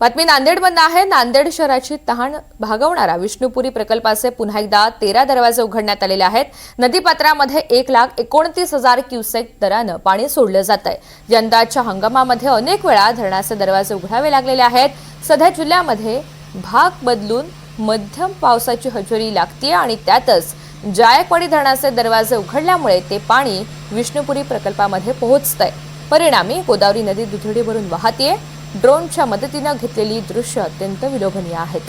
बातमी नांदेडमधून आहे. नांदेड शहराची तहान भागवणारा विष्णुपुरी प्रकल्पाचे पुन्हा एकदा तेरा दरवाजे उघडण्यात आलेले आहेत. नदीपात्रामध्ये एक लाख एकोणतीस हजार क्युसेक दरानं पाणी सोडलं जात आहे यंदाच्या हंगामामध्ये अनेक वेळा धरणाचे दरवाजे उघडावे लागलेले आहेत. सध्या जिल्ह्यामध्ये भाग बदलून मध्यम पावसाची हजेरी लागतीये आणि त्यातच जायकवाडी धरणाचे दरवाजे उघडल्यामुळे ते पाणी विष्णुपुरी प्रकल्पामध्ये पोहोचतंय. परिणामी गोदावरी नदी दुधडी भरून वाहतीये. ड्रोनच्या मदतीनं घेतलेली दृश्य अत्यंत विलोभनीय आहेत.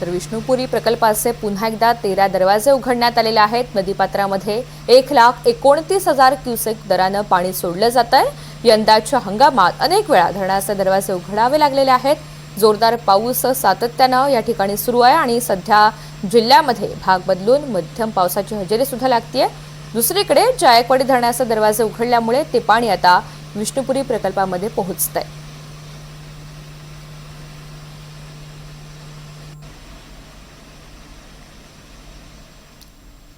तर विष्णुपुरी प्रकल्पाचे पुन्हा एकदा तेरा दरवाजे उघडण्यात आलेले आहेत. नदीपात्रामध्ये एक लाख एकोणतीस हजार क्युसेक दरानं पाणी सोडलं जात आहे यंदाच्या हंगामात अनेक वेळा धरणाचे दरवाजे उघडावे लागलेले आहेत. जोरदार पाऊस सातत्यानं या ठिकाणी सुरू आहे आणि सध्या जिल्ह्यामध्ये भाग बदलून मध्यम पावसाची हजेरी सुद्धा लागतीये. दुसरीकडे जायकवाडी धरणाचा दरवाजे उघडल्यामुळे ते पाणी आता विष्णुपुरी प्रकल्पामध्ये पोहोचत आहे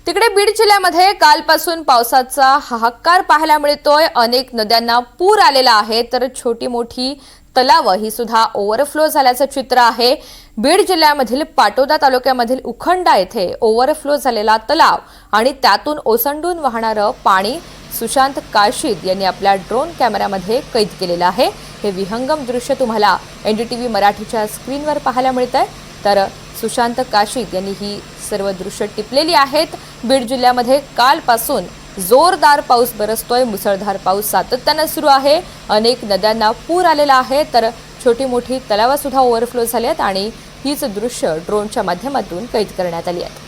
तिकडे बीड जिल्ह्यामध्ये कालपासून पावसाचा हाहाकार पाहायला मिळतोय. अनेक नद्यांना पूर आलेला आहे तर छोटी मोठी तलाव ही सुद्धा ओव्हरफ्लो झाल्याचं चित्र आहे. बीड जिल्ह्यामधील पाटोदा तालुक्यामधील उखंडा येथे ओव्हरफ्लो झालेला तलाव आणि त्यातून ओसंडून वाहणारं पाणी सुशांत काशीद यांनी आपल्या ड्रोन कॅमेऱ्यामध्ये कैद केलेलं आहे. हे विहंगम दृश्य तुम्हाला एन डी टी व्ही मराठीच्या स्क्रीनवर पाहायला मिळत आहे तर सुशांत काशीद यांनी ही सर्व दृश्य टिपलेली आहेत. बीड जिल्ह्यामध्ये कालपासून जोरदार पाऊस बरसतोय. मुसळधार पाऊस सातत्यानं सुरू आहे. अनेक नद्यांना पूर आलेला आहे. तर छोटी मोठी तलावंसुद्धा ओव्हरफ्लो झाली आहेत आणि हीच दृश्य ड्रोनच्या माध्यमातून कैद करण्यात आली आहेत